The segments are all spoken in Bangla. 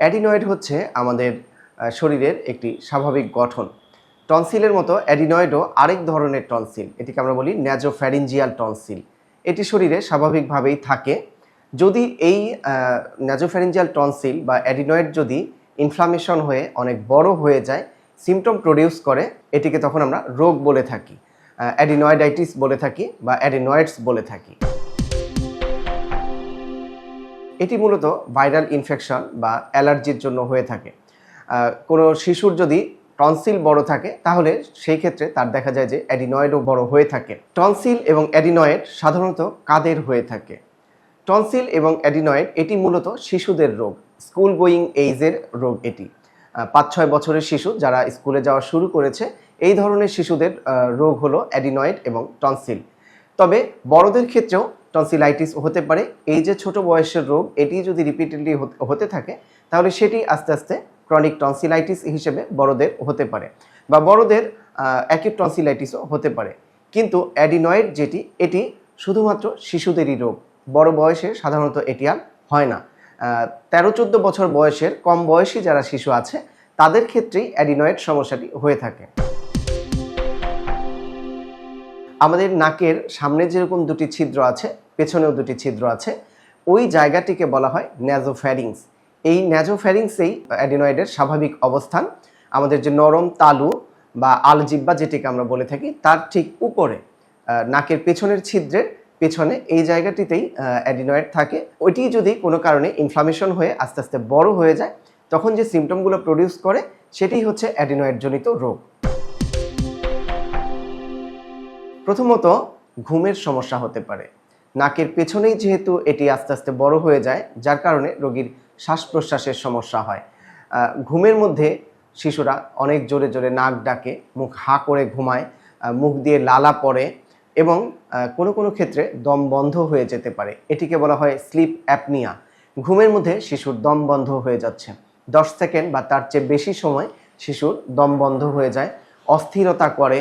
অ্যাডিনয়েড হচ্ছে আমাদের শরীরের একটি স্বাভাবিক গঠন। টনসিলের মতো অ্যাডিনয়েডও আরেক ধরনের টনসিল, এটিকে আমরা বলি ন্যাজোফ্যারিঞ্জিয়াল টনসিল। এটি শরীরে স্বাভাবিকভাবেই থাকে। যদি এই ন্যাজোফ্যারিঞ্জিয়াল টনসিল বা অ্যাডিনয়েড যদি ইনফ্লামেশন হয়ে অনেক বড় হয়ে যায় সিমটম প্রডিউস করে, এটিকে তখন আমরা রোগ বলে থাকি অ্যাডিনয়েডাইটিস বলে থাকি বা অ্যাডিনয়েডস বলে থাকি। এটি মূলত ভাইরাল ইনফেকশন বা অ্যালার্জির জন্য হয়ে থাকে। কোনো শিশুর যদি টনসিল বড় থাকে, তাহলে সেই ক্ষেত্রে তার দেখা যায় যে অ্যাডিনয়েডও বড় হয়ে থাকে। টনসিল এবং অ্যাডিনয়েড সাধারণত কাদের হয়ে থাকে? টনসিল এবং অ্যাডিনয়েড, এটি মূলত শিশুদের রোগ, স্কুল গোয়িং এইজের রোগ এটি। পাঁচ ছয় বছরের শিশু যারা স্কুলে যাওয়া শুরু করেছে, এই ধরনের শিশুদের রোগ হলো অ্যাডিনয়েড এবং টনসিল। তবে বড়দের ক্ষেত্রেও টনসিলাইটিস হতে পারে। এই যে ছোট বয়সের রোগ, এটি যদি রিপিটেডলি হতে থাকে, তাহলে সেটি আস্তে আস্তে ক্রনিক টনসিলাইটিস হিসেবে বড়দের হতে পারে বা বড়দের অ্যাকিউট টনসিলাইটিসও হতে পারে। কিন্তু অ্যাডিনয়েড যেটি, এটি শুধুমাত্র শিশুদেরই রোগ। বড় বয়সে সাধারণত এটি আর হয় না। তেরো চোদ্দ বছর বয়সের কম বয়সী যারা শিশু আছে, তাদের ক্ষেত্রেই অ্যাডিনয়েড সমস্যাটি হয়ে থাকে। আমাদের নাকের সামনে যেরকম দুটি ছিদ্র আছে, পেছনেও দুটি ছিদ্র আছে, ওই জায়গাটিকে বলা হয় ন্যাজোফ্যারিংস এই ন্যাজোফ্যারিংসেই অ্যাডিনয়েডের স্বাভাবিক অবস্থান। আমাদের যে নরম তালু বা আলজিব্বা যেটিকে আমরা বলে থাকি, তার ঠিক উপরে নাকের পেছনের ছিদ্রের পেছনে এই জায়গাটিতেই অ্যাডিনয়েড থাকে। ওইটি যদি কোনো কারণে ইনফ্লামেশন হয়ে আস্তে আস্তে বড় হয়ে যায়, তখন যে সিমটমগুলো প্রডিউস করে, সেটি হচ্ছে অ্যাডিনয়েড জনিত রোগ। প্রথমত ঘুমের সমস্যা হতে পারে। নাকের পেছনেই যেহেতু এটি আস্তে আস্তে বড় হয়ে যায়, যার কারণে রোগীর শ্বাস প্রশ্বাসের সমস্যা হয়। ঘুমের মধ্যে শিশুরা অনেক জোরে জোরে নাক ডাকে, মুখ হা করে ঘুমায় মুখ দিয়ে লালা পড়ে এবং কোনো কোনো ক্ষেত্রে দম বন্ধ হয়ে যেতে পারে। এটিকে বলা হয় স্লিপ অ্যাপনিয়া। ঘুমের মধ্যে শিশুর দম বন্ধ হয়ে যাচ্ছে। দশ সেকেন্ড বা তার চেয়ে বেশি সময় শিশুর দম বন্ধ হয়ে যায়, অস্থিরতা করে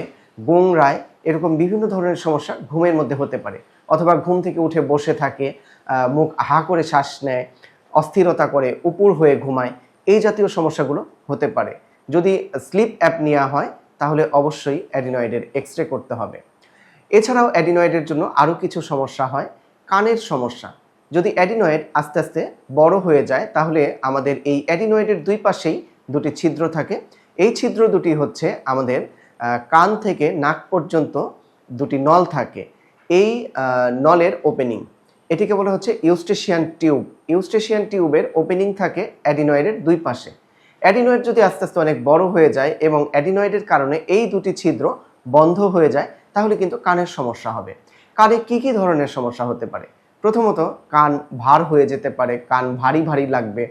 গুংরায় এরকম বিভিন্ন ধরনের সমস্যা ঘুমের মধ্যে হতে পারে। অথবা ঘুম থেকে উঠে বসে থাকে মুখ হা করে শ্বাস নেয়, অস্থিরতা করে উপুর হয়ে ঘুমায়, এই জাতীয় সমস্যাগুলো হতে পারে। যদি স্লিপ অ্যাপ নেওয়া হয়, তাহলে অবশ্যই অ্যাডিনয়েডের এক্স রে করতে হবে। এছাড়াও অ্যাডিনয়েডের জন্য আরও কিছু সমস্যা হয়, কানের সমস্যা। যদি অ্যাডিনয়েড আস্তে আস্তে বড় হয়ে যায়, তাহলে আমাদের এই অ্যাডিনয়েডের দুই পাশেই দুটি ছিদ্র থাকে। এই ছিদ্র দুটি হচ্ছে আমাদের কান থেকে নাক পর্যন্ত দুটি নল থাকে। এই নলের ওপেনিং এটিকে বলা হচ্ছে ইউস্টেশিয়ান টিউব ইউস্টেশিয়ান টিউবের ওপেনিং থাকে অ্যাডিনয়েডের দুই পাশে। অ্যাডিনয়েড যদি আস্তে আস্তে অনেক বড় হয়ে যায় এবং অ্যাডিনয়েডের কারণে এই দুটি ছিদ্র বন্ধ হয়ে যায়, তাহলে কিন্তু কানের সমস্যা হবে। কানে কি কি ধরনের সমস্যা হতে পারে? প্রথমত, কান ভার হয়ে যেতে পারে, কান ভারী ভারী লাগবে।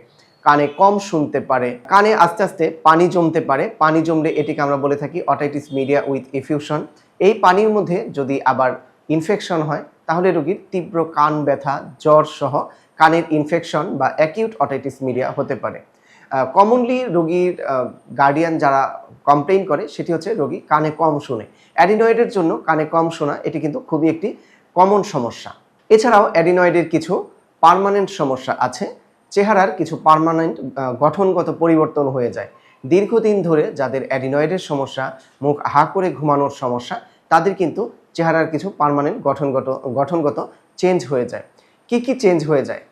কানে কম শুনতে পারে। কানে আস্তে আস্তে পানি জমতে পারে। পানি জমলে এটিকে আমরা বলে থাকি অটাইটিস মিডিয়া উইথ এফিউশন এই পানির মধ্যে যদি আবার ইনফেকশন হয়, তাহলে রোগীর তীব্র কান ব্যথা, জ্বর সহ কানের ইনফেকশন বা অ্যাকিউট অটাইটিস মিডিয়া হতে পারে। কমনলি রোগীর গার্ডিয়ান যারা কমপ্লেইন করে, সেটি হচ্ছে রোগী কানে কম শোনে। অ্যাডিনয়েডের জন্য কানে কম শোনা, এটি কিন্তু খুবই একটি কমন সমস্যা। এছাড়াও অ্যাডিনয়েডের কিছু পার্মানেন্ট সমস্যা আছে। চেহারার কিছু পার্মানেন্ট গঠনগত পরিবর্তন হয়ে যায়। দীর্ঘদিন ধরে যাদের অ্যাডিনয়েডের সমস্যা, মুখ হা করে ঘুমানোর সমস্যা, তাদের কিন্তু চেহারার কিছু পারমানেন্ট গঠনগত গঠনগত চেঞ্জ হয়ে যায়। কি কি চেঞ্জ হয়ে যায়?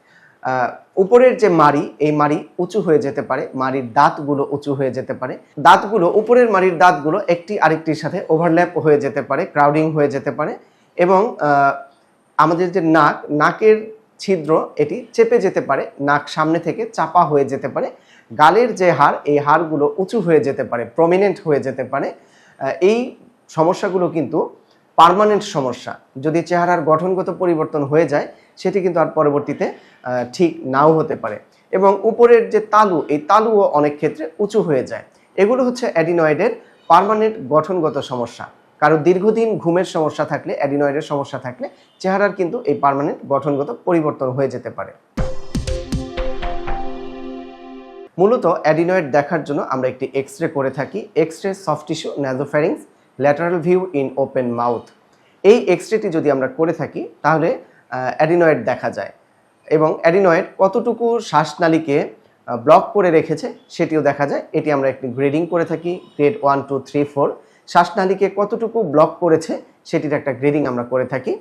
উপরের যে মাড়ি, এই মাড়ি উঁচু হয়ে যেতে পারে, মাড়ির দাঁতগুলো উঁচু হয়ে যেতে পারে। দাঁতগুলো, উপরের মাড়ির দাঁতগুলো একটি আরেকটির সাথে ওভারল্যাপ হয়ে যেতে পারে ক্রাউডিং হয়ে যেতে পারে এবং আমাদের যে নাক, নাকের ছিদ্র, এটি চেপে যেতে পারে, নাক সামনে থেকে চাপা হয়ে যেতে পারে, গালের যে হাড়, এই হাড়গুলো উঁচু হয়ে যেতে পারে প্রমিনেন্ট হয়ে যেতে পারে এই সমস্যাগুলো কিন্তু পার্মানেন্ট সমস্যা। যদি চেহারার গঠনগত পরিবর্তন হয়ে যায়, সেটি কিন্তু আর পরবর্তীতে ঠিক নাও হতে পারে। এবং উপরের যে তালু, এই তালুও অনেক ক্ষেত্রে উঁচু হয়ে যায়। এগুলো হচ্ছে অ্যাডিনয়েডের পার্মানেন্ট গঠনগত সমস্যা। কারও দীর্ঘদিন ঘুমের সমস্যা থাকলে, অ্যাডিনয়েডের সমস্যা থাকলে, চেহারার কিন্তু এই পার্মানেন্ট গঠনগত পরিবর্তন হয়ে যেতে পারে। মূলত অ্যাডিনয়েড দেখার জন্য আমরা একটি এক্স রে করে থাকি। X ray soft tissue nasopharynx lateral view in open mouth এই এক্স রেটি যদি আমরা করে থাকি, তাহলে অ্যাডিনয়েড দেখা যায়। এবং অ্যাডিনয়েড কতটুকু শ্বাসনালীকে ব্লক করে রেখেছে, সেটিও দেখা যায়। এটি আমরা একটি গ্রেডিং করে থাকি grade one two three four শ্বাসনালীকে কতটুকু ব্লক করেছে সেটির একটা গ্রেডিং আমরা করে থাকি।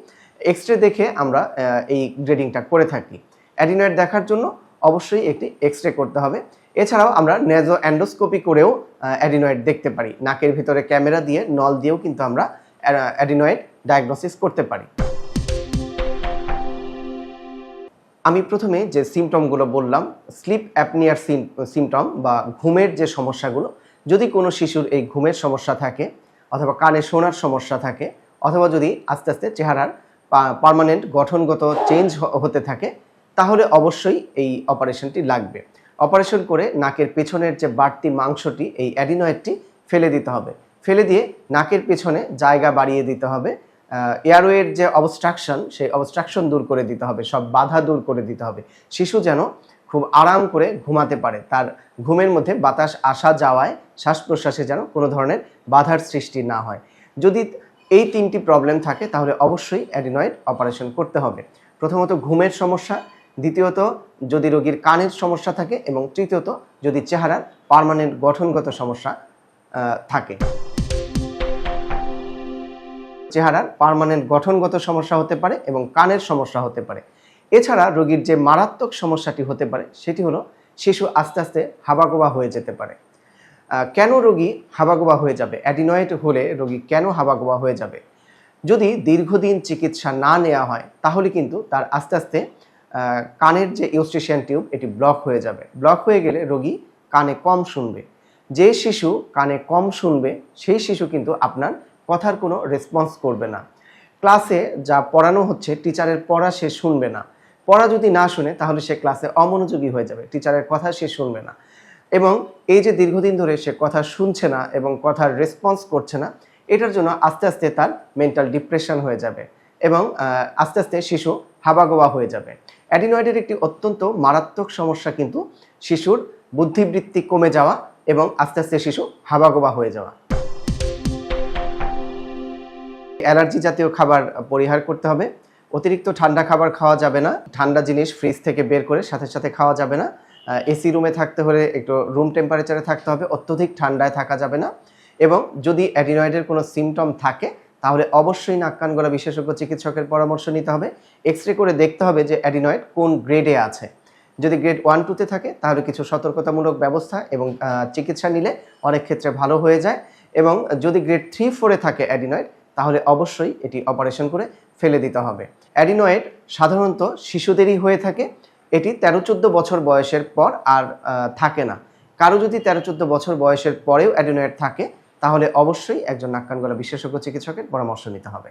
এক্স রে দেখে আমরা এই গ্রেডিংটা করে থাকি। অ্যাডিনয়েড দেখার জন্য অবশ্যই একটি এক্স রে করতে হবে। এছাড়াও আমরা নেজো অ্যান্ডোস্কোপি করেও অ্যাডিনয়েড দেখতে পারি। নাকের ভিতরে ক্যামেরা দিয়ে, নল দিয়েও কিন্তু আমরা অ্যাডিনয়েড ডায়াগনোসিস করতে পারি। আমি প্রথমে যে সিমটমগুলো বললাম স্লিপ অ্যাপনিয়ার সিমটম বা ঘুমের যে সমস্যাগুলো যদি কোনো শিশুর এই ঘুমের সমস্যা থাকে, অথবা কানে শোনার সমস্যা থাকে, অথবা যদি আস্তে আস্তে চেহারার পার্মানেন্ট গঠনগত চেঞ্জ হতে থাকে, তাহলে অবশ্যই এই অপারেশনটি লাগবে। অপারেশন করে নাকের পেছনের যে বাড়তি মাংসটি, এই অ্যাডিনয়েডটি ফেলে দিতে হবে। ফেলে দিয়ে নাকের পেছনে জায়গা বাড়িয়ে দিতে হবে। এয়ারওয়ের যে অবস্ট্রাকশন সেই অবস্ট্রাকশন দূর করে দিতে হবে, সব বাধা দূর করে দিতে হবে। শিশু যেন খুব আরাম করে ঘুমাতে পারে। তার ঘুমের মধ্যে বাতাস আসা যাওয়ায় শ্বাস প্রশ্বাসে যেন কোনো ধরনের বাধার সৃষ্টি না হয়। যদি এই তিনটি প্রবলেম থাকে, তাহলে অবশ্যই অ্যাডিনয়েড অপারেশন করতে হবে। প্রথমত ঘুমের সমস্যা, দ্বিতীয়ত যদি রোগীর কানের সমস্যা থাকে, এবং তৃতীয়ত যদি চেহারার পার্মানেন্ট গঠনগত সমস্যা থাকে। চেহারার পার্মানেন্ট গঠনগত সমস্যা হতে পারে, এবং কানের সমস্যা হতে পারে। এছাড়া রোগীর যে মারাত্মক সমস্যাটি হতে পারে, সেটি হলো শিশু আস্তে আস্তে হাবাগোবা হয়ে যেতে পারে। কেন রোগী হাবাগোবা হয়ে যাবে? অ্যাডিনয়েড হলে রোগী কেন হাবাগোবা হয়ে যাবে? যদি দীর্ঘদিন চিকিৎসা না নেওয়া হয়, তাহলে কিন্তু তার আস্তে আস্তে কানের যে ইউস্টেশিয়ান টিউব, এটি ব্লক হয়ে যাবে। ব্লক হয়ে গেলে রোগী কানে কম শুনবে। যে শিশু কানে কম শুনবে, সেই শিশু কিন্তু আপনার কথার কোনো রেসপন্স করবে না। ক্লাসে যা পড়ানো হচ্ছে টিচারের পড়া সে শুনবে না। পড়া যদি না শুনে, তাহলে সে ক্লাসে অমনোযোগী হয়ে যাবে। টিচারের কথা সে শুনবে না। এবং এই যে দীর্ঘদিন ধরে সে কথা শুনছে না এবং কথার রেসপন্স করছে না, এটার জন্য আস্তে আস্তে তার মেন্টাল ডিপ্রেশন হয়ে যাবে এবং আস্তে আস্তে শিশু হাবাগোবা হয়ে যাবে। অ্যাডিনয়েডের একটি অত্যন্ত মারাত্মক সমস্যা কিন্তু শিশুর বুদ্ধিবৃত্তি কমে যাওয়া এবং আস্তে আস্তে শিশু হাবাগোবা হয়ে যাওয়া। অ্যালার্জি জাতীয় খাবার পরিহার করতে হবে। অতিরিক্ত ঠান্ডা খাবার খাওয়া যাবে না, ঠান্ডা জিনিস ফ্রিজ থেকে বের করে সাথে সাথে খাওয়া যাবে না। এসি রুমে থাকতে হলে একটু রুম টেম্পারেচারে থাকতে হবে, অত্যধিক ঠান্ডায় থাকা যাবে না। এবং যদি অ্যাডিনয়েডের কোনো সিমটম থাকে, তাহলে অবশ্যই নাক কান গলা বিশেষজ্ঞ চিকিৎসকের পরামর্শ নিতে হবে। এক্স রে করে দেখতে হবে যে অ্যাডিনয়েড কোন গ্রেডে আছে। যদি গ্রেড ওয়ান টুতে থাকে, তাহলে কিছু সতর্কতামূলক ব্যবস্থা এবং চিকিৎসা নিলে অনেক ক্ষেত্রে ভালো হয়ে যায়। এবং যদি গ্রেড থ্রি ফোরে থাকে অ্যাডিনয়েড তাহলে অবশ্যই এটি অপারেশন করে ফেলে দিতে হবে। অ্যাডিনয়েড সাধারণত শিশুদেরই হয়ে থাকে। এটি তেরো চোদ্দ বছর বয়সের পর আর থাকে না। কারও যদি তেরো চোদ্দ বছর বয়সের পরেও অ্যাডিনয়েড থাকে, তাহলে অবশ্যই একজন নাক বিশেষজ্ঞ চিকিৎসকের পরামর্শ নিতে হবে।